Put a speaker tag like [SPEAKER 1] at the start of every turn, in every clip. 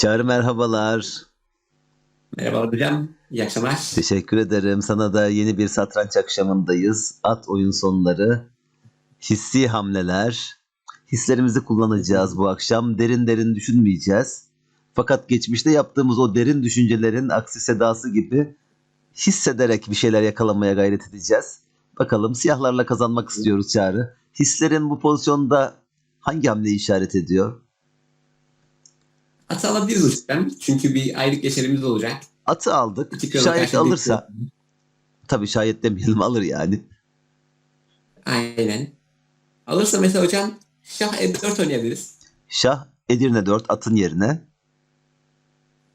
[SPEAKER 1] Çağrı merhabalar.
[SPEAKER 2] Merhaba hocam. İyi akşamlar.
[SPEAKER 1] Teşekkür ederim. Sana da yeni bir satranç akşamındayız. At oyun sonları, hissi hamleler. Hislerimizi kullanacağız bu akşam. Derin derin düşünmeyeceğiz. Fakat geçmişte yaptığımız o derin düşüncelerin aksi sedası gibi hissederek bir şeyler yakalamaya gayret edeceğiz. Bakalım siyahlarla kazanmak istiyoruz Çağrı. Hislerin bu pozisyonda hangi hamleyi işaret ediyor?
[SPEAKER 2] Atı alabiliriz hocam. Çünkü bir aylık geçerimiz olacak.
[SPEAKER 1] Atı aldık. Şayet alırsa,
[SPEAKER 2] bir-
[SPEAKER 1] tabii şayet demeyelim alır yani.
[SPEAKER 2] Aynen. Alırsa mesela hocam şah e4 oynayabiliriz.
[SPEAKER 1] Şah Edirne 4 atın yerine.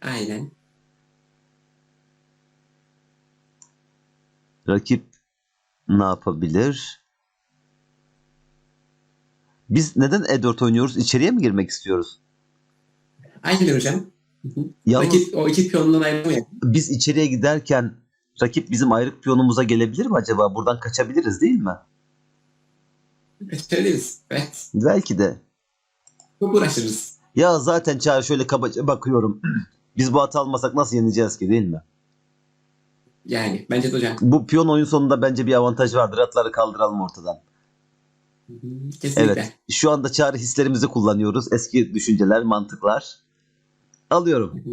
[SPEAKER 2] Aynen.
[SPEAKER 1] Rakip ne yapabilir? Biz neden E4 oynuyoruz? İçeriye mi girmek istiyoruz?
[SPEAKER 2] Aynen hocam.
[SPEAKER 1] Yalnız
[SPEAKER 2] Rakip o iki piyonundan ayrılmıyor.
[SPEAKER 1] biz içeriye giderken rakip bizim ayrık piyonumuza gelebilir mi acaba? Buradan kaçabiliriz değil mi?
[SPEAKER 2] Söyleriz. Evet.
[SPEAKER 1] Belki de.
[SPEAKER 2] Çok uğraşırız.
[SPEAKER 1] Ya zaten Çağrı şöyle kabaca bakıyorum. Biz bu atı almasak nasıl yeneceğiz ki değil mi?
[SPEAKER 2] Yani bence de hocam.
[SPEAKER 1] Bu piyon oyun sonunda bence bir avantaj vardır. Atları kaldıralım ortadan.
[SPEAKER 2] Kesinlikle.
[SPEAKER 1] Evet. Şu anda Çağrı hislerimizi kullanıyoruz. Eski düşünceler, mantıklar. Alıyorum.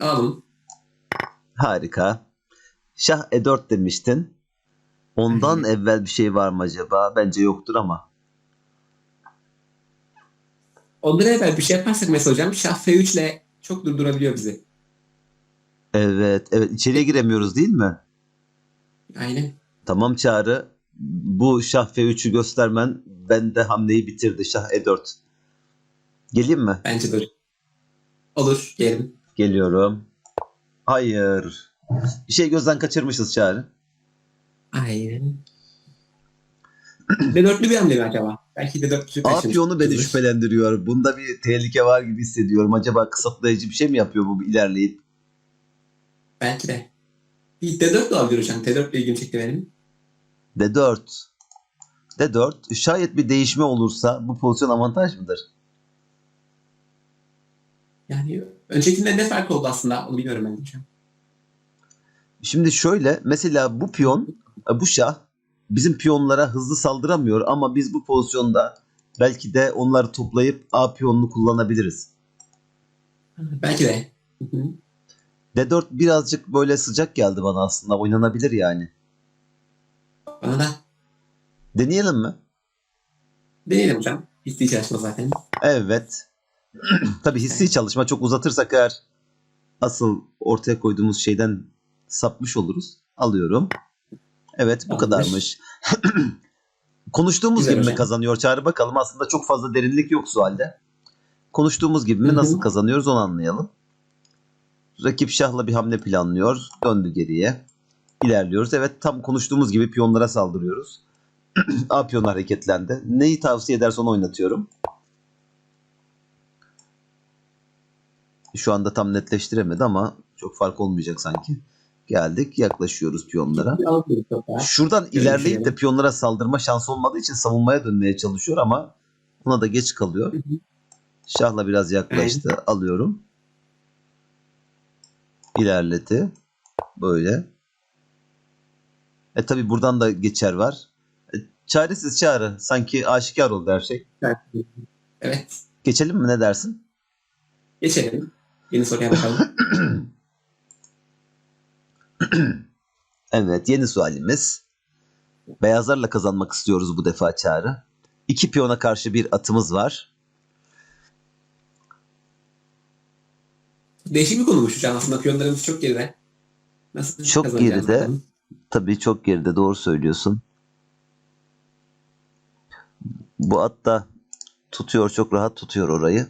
[SPEAKER 2] Alalım.
[SPEAKER 1] Harika. Şah E4 demiştin. Ondan evvel bir şey var mı acaba? Bence yoktur ama.
[SPEAKER 2] Ondan evvel bir şey yaparsak mesela hocam şah f3 ile çok durdurabiliyor bizi.
[SPEAKER 1] Evet, evet içeriye giremiyoruz değil mi?
[SPEAKER 2] Aynen.
[SPEAKER 1] Tamam Çağrı. Bu şah F3'ü göstermen bende hamleyi bitirdi. Şah E4. Geleyim mi?
[SPEAKER 2] Bence de hocam. Olur. Gelin.
[SPEAKER 1] Geliyorum. Hayır. Bir şey gözden kaçırmışız Çağrı.
[SPEAKER 2] Aynen. de dörtlü bir hamle mi acaba? Belki de dörtlü
[SPEAKER 1] A piyonu beni şüphelendiriyor. Bunda bir tehlike var gibi hissediyorum. Acaba kısıtlayıcı bir şey mi yapıyor bu ilerleyip?
[SPEAKER 2] Belki de. Bir D4 de olabilir hocam. D4 ile ilgimi çekti benim.
[SPEAKER 1] D4. D4. Şayet bir değişme olursa bu pozisyon avantaj mıdır?
[SPEAKER 2] Yani öncekinden ne fark oldu aslında? Onu bilmiyorum ben hocam.
[SPEAKER 1] Şimdi şöyle mesela bu piyon, bu şah bizim piyonlara hızlı saldıramıyor ama biz bu pozisyonda belki de onları toplayıp A piyonunu kullanabiliriz.
[SPEAKER 2] Belki de. Hı hı.
[SPEAKER 1] D4 birazcık böyle sıcak geldi bana aslında. Oynanabilir yani.
[SPEAKER 2] Bana da
[SPEAKER 1] Deneyelim mi?
[SPEAKER 2] deneyelim hocam. Çalışma zaten.
[SPEAKER 1] Evet. Tabii hissi çalışma çok uzatırsak eğer asıl ortaya koyduğumuz şeyden sapmış oluruz. Alıyorum. Evet bu kadarmış. Konuştuğumuz
[SPEAKER 2] Güzel
[SPEAKER 1] gibi mi
[SPEAKER 2] hocam.
[SPEAKER 1] kazanıyor Çağrı bakalım. Aslında çok fazla derinlik yok sualde. Konuştuğumuz gibi mi
[SPEAKER 2] Hı hı.
[SPEAKER 1] nasıl kazanıyoruz onu anlayalım. Rakip şahla bir hamle planlıyor. Döndü geriye. İlerliyoruz. Evet tam konuştuğumuz gibi piyonlara saldırıyoruz. A piyonu hareketlendi. Neyi tavsiye ederse onu oynatıyorum. Şu anda tam netleştiremedi ama çok fark olmayacak sanki. Geldik yaklaşıyoruz piyonlara. Şuradan ilerleyip de
[SPEAKER 2] düşünelim.
[SPEAKER 1] piyonlara saldırma şansı olmadığı için savunmaya dönmeye çalışıyor ama buna da geç kalıyor. Şahla biraz yaklaştı. Alıyorum. İlerledi. Böyle. E tabi buradan da geçer var. E, çaresiz çağrı. Sanki aşikar oldu her şey.
[SPEAKER 2] Evet.
[SPEAKER 1] Geçelim mi ne dersin?
[SPEAKER 2] Geçelim. Yeni soruya bakalım.
[SPEAKER 1] Evet yeni sualimiz. Beyazlarla kazanmak istiyoruz bu defa çağrı. İki piyona karşı bir atımız var.
[SPEAKER 2] Değişik bir konumuş hocam. Aslında piyonlarımız çok geride. Nasıl
[SPEAKER 1] Çok geride.
[SPEAKER 2] bakalım.
[SPEAKER 1] Tabii çok geride doğru söylüyorsun. Bu at da tutuyor çok rahat tutuyor orayı.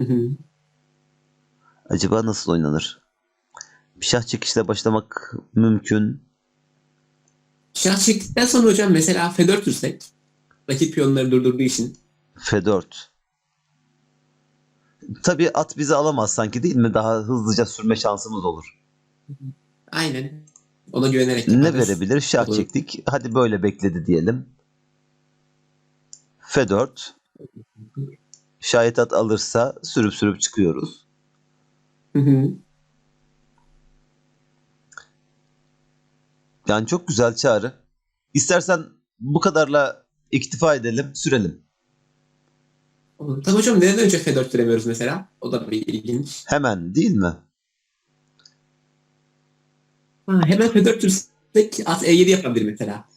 [SPEAKER 2] Hı hı.
[SPEAKER 1] Acaba nasıl oynanır? Bir şah çekişle başlamak mümkün.
[SPEAKER 2] Şah çektikten sonra hocam mesela F4 dürsek. Rakip piyonları durdurduğu için.
[SPEAKER 1] F4. Tabii at bizi alamaz sanki değil mi? Daha hızlıca sürme şansımız olur.
[SPEAKER 2] Aynen. Ona güvenerek
[SPEAKER 1] Ne
[SPEAKER 2] yaparız.
[SPEAKER 1] verebilir? Şah
[SPEAKER 2] Olur.
[SPEAKER 1] çektik. Hadi böyle bekledi diyelim. F4. Şayet at alırsa sürüp sürüp çıkıyoruz.
[SPEAKER 2] Hı hı.
[SPEAKER 1] Yani çok güzel çağrı. İstersen bu kadarla iktifa edelim, sürelim.
[SPEAKER 2] Olur. Tamam hocam neden önce F4 süremiyoruz mesela? O da bir ilginç.
[SPEAKER 1] Hemen değil mi?
[SPEAKER 2] Ha, hemen F4 sürsek at E7 yapabilir mesela.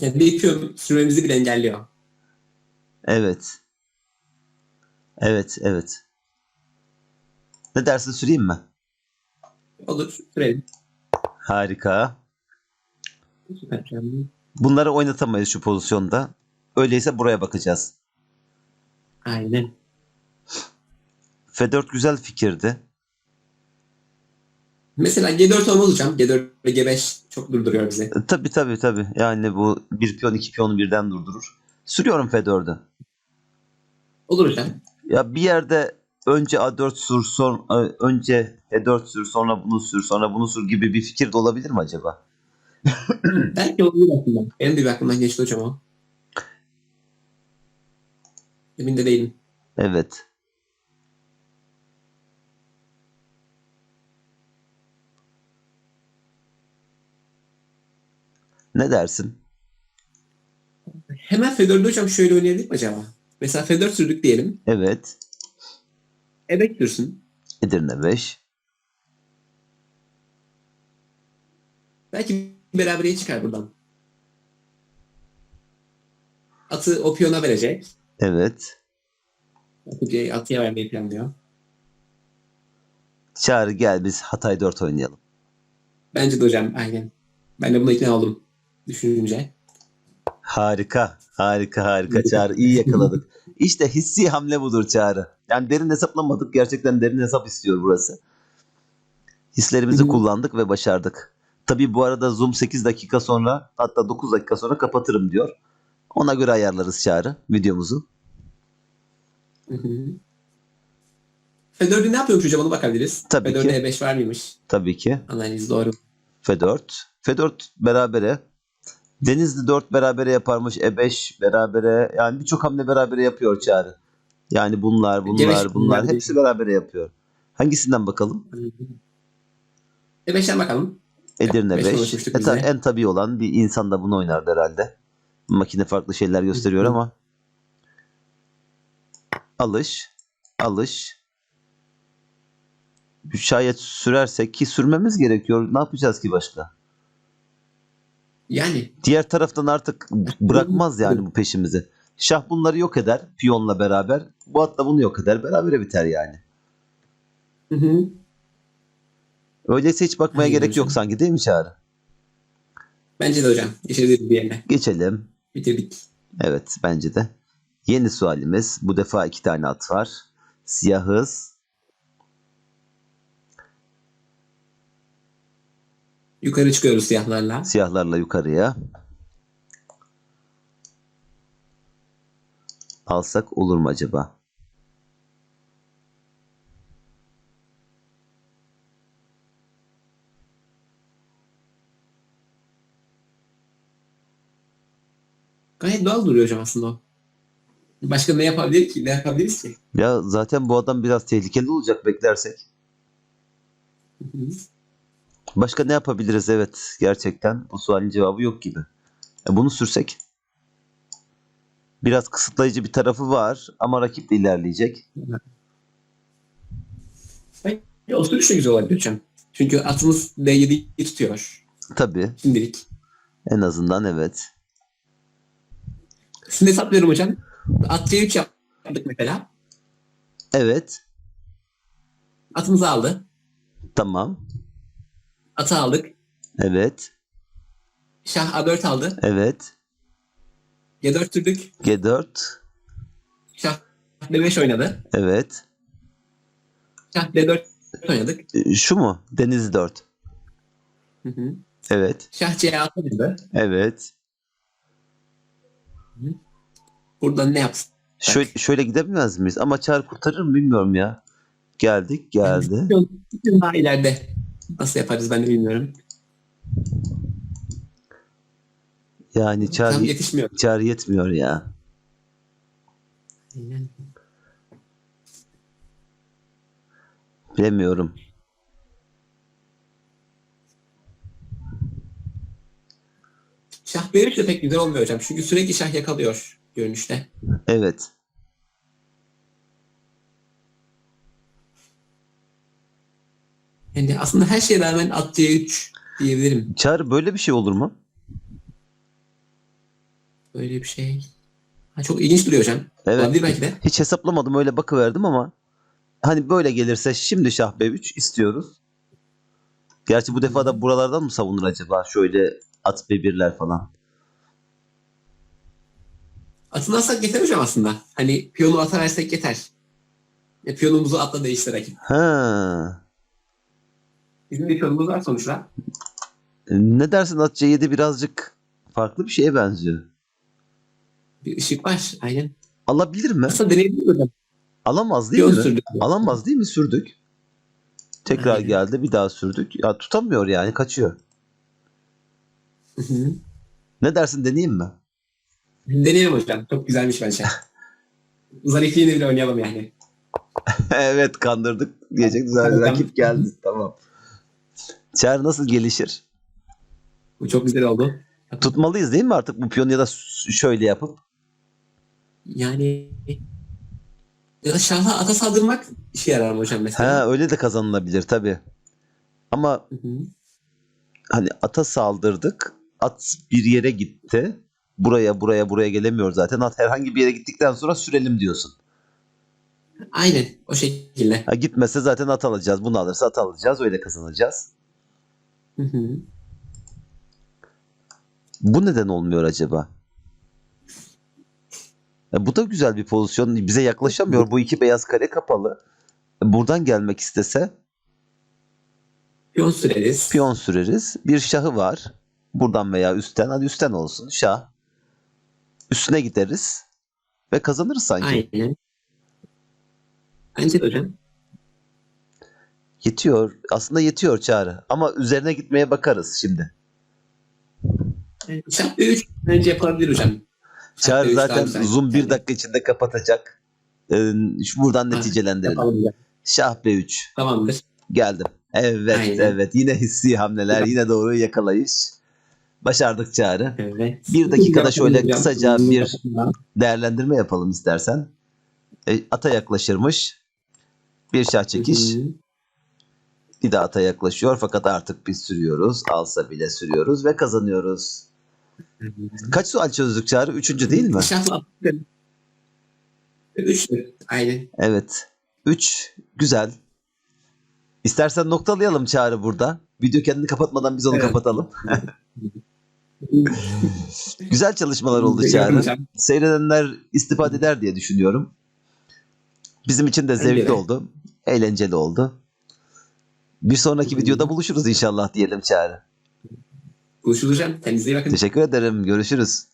[SPEAKER 2] Yani bir piyon sürmemizi bile engelliyor.
[SPEAKER 1] Evet. Evet, evet. Ne dersin süreyim mi?
[SPEAKER 2] Olur sürelim.
[SPEAKER 1] Harika.
[SPEAKER 2] Süper.
[SPEAKER 1] Bunları oynatamayız şu pozisyonda. Öyleyse buraya bakacağız.
[SPEAKER 2] Aynen.
[SPEAKER 1] F4 güzel fikirdi.
[SPEAKER 2] Mesela G4 olmaz hocam. G4 ve G5 çok durduruyor bizi.
[SPEAKER 1] E, Tabii tabii tabii. Yani bu bir piyon iki piyonu birden durdurur. Sürüyorum F4'ü.
[SPEAKER 2] Olur hocam.
[SPEAKER 1] Ya bir yerde önce A4 sür, son, ö- önce E4 sür, sonra bunu sür, sonra bunu sür gibi bir fikir de olabilir mi acaba?
[SPEAKER 2] Belki olabilir aslında. Benim de bir aklımdan geçti hocam o. Emin de değilim.
[SPEAKER 1] Evet. Ne dersin?
[SPEAKER 2] Hemen F4'ü hocam şöyle oynayabilir mi acaba? Mesela F4 sürdük diyelim.
[SPEAKER 1] Evet.
[SPEAKER 2] E5 sürsün.
[SPEAKER 1] Edirne 5.
[SPEAKER 2] Belki berabereye çıkar buradan. Atı o piyona verecek.
[SPEAKER 1] Evet.
[SPEAKER 2] Atı atıya vermeyi planlıyor.
[SPEAKER 1] Çağrı gel biz Hatay 4 oynayalım.
[SPEAKER 2] Bence de hocam aynen. Ben de buna ikna oldum. Düşününce.
[SPEAKER 1] Harika. Harika harika Çağrı. İyi yakaladık. İşte hissi hamle budur Çağrı. Yani derin hesaplamadık. Gerçekten derin hesap istiyor burası. Hislerimizi
[SPEAKER 2] kullandık
[SPEAKER 1] ve başardık. Tabii bu arada Zoom 8 dakika sonra hatta 9 dakika sonra kapatırım diyor. Ona göre ayarlarız Çağrı videomuzu.
[SPEAKER 2] F4'ü ne yapıyormuş hocam onu bakabiliriz.
[SPEAKER 1] Tabii
[SPEAKER 2] F4'e
[SPEAKER 1] ki.
[SPEAKER 2] E5 var mıymış?
[SPEAKER 1] Tabii ki.
[SPEAKER 2] Analiz doğru.
[SPEAKER 1] F4. F4 berabere. Denizli 4 berabere yaparmış. E5 berabere. Yani birçok hamle berabere yapıyor Çağrı. Yani bunlar, bunlar,
[SPEAKER 2] Geveş
[SPEAKER 1] bunlar
[SPEAKER 2] bunlar
[SPEAKER 1] hepsi berabere yapıyor. Hangisinden bakalım?
[SPEAKER 2] E5'ten bakalım.
[SPEAKER 1] Edirne
[SPEAKER 2] Beş
[SPEAKER 1] 5.
[SPEAKER 2] konuşmuştuk
[SPEAKER 1] E, ta- en tabii olan bir insan da bunu oynardı herhalde. Makine farklı şeyler gösteriyor ama. Alış. Alış. Şayet sürersek ki sürmemiz gerekiyor. Ne yapacağız ki başka?
[SPEAKER 2] Yani
[SPEAKER 1] Diğer taraftan artık bırakmaz yani bu peşimizi. Şah bunları yok eder piyonla beraber. Bu at da bunu yok eder. Berabere biter yani.
[SPEAKER 2] hı hı.
[SPEAKER 1] Öyleyse hiç bakmaya
[SPEAKER 2] Aynen
[SPEAKER 1] gerek
[SPEAKER 2] hocam.
[SPEAKER 1] yok sanki değil mi Çağrı?
[SPEAKER 2] bence de hocam. Geçebiliriz bir yerine.
[SPEAKER 1] Geçelim.
[SPEAKER 2] Bitirdik.
[SPEAKER 1] Evet bence de. Yeni sualimiz. Bu defa iki tane at var. Siyahız.
[SPEAKER 2] Yukarı çıkıyoruz siyahlarla.
[SPEAKER 1] Siyahlarla yukarıya. Alsak olur mu acaba?
[SPEAKER 2] Gayet doğal duruyor hocam aslında o. Başka ne yapabilir ki? Ne yapabiliriz ki?
[SPEAKER 1] Ya zaten bu adam biraz tehlikeli olacak beklersek.
[SPEAKER 2] Hı hı.
[SPEAKER 1] Başka ne yapabiliriz? Evet gerçekten bu sualin cevabı yok gibi. E bunu sürsek? Biraz kısıtlayıcı bir tarafı var ama rakip de ilerleyecek.
[SPEAKER 2] Ya, o sürüş de güzel olabilir hocam. Çünkü atımız D7'yi tutuyor.
[SPEAKER 1] Tabii
[SPEAKER 2] Şimdilik.
[SPEAKER 1] en azından evet.
[SPEAKER 2] Şimdi hesaplıyorum hocam. At C3 yaptık mesela.
[SPEAKER 1] Evet
[SPEAKER 2] Atımızı aldı.
[SPEAKER 1] tamam
[SPEAKER 2] Atı aldık.
[SPEAKER 1] evet
[SPEAKER 2] Şah A4 aldı.
[SPEAKER 1] evet
[SPEAKER 2] G4 sürdük.
[SPEAKER 1] G4
[SPEAKER 2] Şah D5 oynadı.
[SPEAKER 1] evet.
[SPEAKER 2] Şah D4 oynadık.
[SPEAKER 1] E, Şu mu? Deniz 4.
[SPEAKER 2] Hı hı.
[SPEAKER 1] Evet
[SPEAKER 2] Şah C6 oynadı.
[SPEAKER 1] evet.
[SPEAKER 2] Buradan ne yapsın?
[SPEAKER 1] Şöyle, şöyle gidebilmez miyiz? Ama çağrı kurtarır mı bilmiyorum ya. Geldik geldi.
[SPEAKER 2] Daha ileride. Nasıl yaparız ben de bilmiyorum.
[SPEAKER 1] Yani
[SPEAKER 2] Tam
[SPEAKER 1] çağrı,
[SPEAKER 2] yetişmiyor.
[SPEAKER 1] çağrı yetmiyor ya.
[SPEAKER 2] Aynen.
[SPEAKER 1] Bilemiyorum.
[SPEAKER 2] Şah B3 de pek güzel olmuyor hocam. Çünkü sürekli şah yakalıyor görünüşte.
[SPEAKER 1] Evet.
[SPEAKER 2] Yani aslında her şeye rağmen at C3 diyebilirim.
[SPEAKER 1] Çağrı böyle bir şey olur mu?
[SPEAKER 2] Böyle bir şey. Ha, çok ilginç duruyor hocam.
[SPEAKER 1] Evet.
[SPEAKER 2] Olabilir belki de.
[SPEAKER 1] Hiç hesaplamadım öyle bakıverdim ama hani böyle gelirse şimdi şah b3 istiyoruz. Gerçi bu defa da buralardan mı savunur acaba? Şöyle at b1'ler falan.
[SPEAKER 2] Atını alsak yeter hocam aslında. Hani piyonu ata versek yeter. E, piyonumuzu atla değiştir rakip.
[SPEAKER 1] Ha.
[SPEAKER 2] Bizim piyonumuz var sonuçta.
[SPEAKER 1] Ne dersin at c7 birazcık farklı bir şeye benziyor.
[SPEAKER 2] Bir ışık var. Aynen.
[SPEAKER 1] Alabilir mi?
[SPEAKER 2] Aslında deneyebiliriz hocam.
[SPEAKER 1] Alamaz değil
[SPEAKER 2] Piyon
[SPEAKER 1] mi?
[SPEAKER 2] sürdük.
[SPEAKER 1] Alamaz değil mi? Sürdük. Tekrar
[SPEAKER 2] Aynen.
[SPEAKER 1] geldi bir daha sürdük. Ya tutamıyor yani kaçıyor.
[SPEAKER 2] Hı hı.
[SPEAKER 1] Ne dersin deneyeyim mi?
[SPEAKER 2] Deneyelim hocam. Çok güzelmiş bence. Zarifliğini bile oynayalım yani.
[SPEAKER 1] evet kandırdık diyecek
[SPEAKER 2] Tamam.
[SPEAKER 1] rakip geldi. Tamam. Çağrı nasıl gelişir?
[SPEAKER 2] Bu çok güzel oldu.
[SPEAKER 1] Tutmalıyız değil mi artık bu piyonu ya da şöyle yapıp?
[SPEAKER 2] Yani ya da şaha ata saldırmak işe yarar mı hocam mesela?
[SPEAKER 1] Ha öyle de kazanılabilir tabi. Ama
[SPEAKER 2] Hı hı.
[SPEAKER 1] hani ata saldırdık. At bir yere gitti. Buraya buraya buraya gelemiyor zaten. At herhangi bir yere gittikten sonra sürelim diyorsun.
[SPEAKER 2] Aynen o şekilde.
[SPEAKER 1] Ha, gitmese zaten at alacağız. Bunu alırsa at alacağız. Öyle kazanacağız.
[SPEAKER 2] Hı hı.
[SPEAKER 1] Bu neden olmuyor acaba? E, bu da güzel bir pozisyon. Bize yaklaşamıyor. Bu iki beyaz kare kapalı. Buradan gelmek istese
[SPEAKER 2] Piyon süreriz.
[SPEAKER 1] piyon süreriz. Bir şahı var. Buradan veya üstten. Hadi üstten olsun. Şah. Üstüne gideriz. Ve kazanırız sanki.
[SPEAKER 2] Aynen. Bence de hocam.
[SPEAKER 1] Yetiyor. Aslında yetiyor çağrı. Ama üzerine gitmeye bakarız şimdi.
[SPEAKER 2] Yani Şah B3 bence yapılabilir hocam.
[SPEAKER 1] Çağrı
[SPEAKER 2] B3 daha
[SPEAKER 1] zaten
[SPEAKER 2] güzel.
[SPEAKER 1] zoom bir dakika içinde kapatacak. Ee, şu buradan neticelendirelim.
[SPEAKER 2] yapalım hocam.
[SPEAKER 1] Şah B3.
[SPEAKER 2] Tamamdır.
[SPEAKER 1] Geldim. Evet
[SPEAKER 2] Aynen.
[SPEAKER 1] evet. Yine hissi hamleler. Yine doğru yakalayış. Başardık çağrı.
[SPEAKER 2] Evet.
[SPEAKER 1] Bir dakikada şöyle kısaca bir-. Değerlendirme yapalım istersen. E, ata yaklaşırmış. Bir şah çekiş.
[SPEAKER 2] Hı hı.
[SPEAKER 1] Bir de ata yaklaşıyor fakat artık biz sürüyoruz. Alsa bile sürüyoruz ve kazanıyoruz. Kaç sual çözdük çağrı? Üçüncü değil mi?
[SPEAKER 2] Şahla attık. Üçtü. Aynen.
[SPEAKER 1] Evet. Üç. Güzel. İstersen noktalayalım çağrı burada. Video kendini kapatmadan biz onu
[SPEAKER 2] Evet.
[SPEAKER 1] kapatalım. Güzel çalışmalar oldu çağrı. Seyredenler istifade eder diye düşünüyorum. Bizim için de zevkli
[SPEAKER 2] de.
[SPEAKER 1] oldu. Eğlenceli oldu. Bir sonraki videoda buluşuruz inşallah diyelim Çağrı.
[SPEAKER 2] Buluşuruz hocam. Kendinize iyi bakın.
[SPEAKER 1] Teşekkür ederim. Görüşürüz.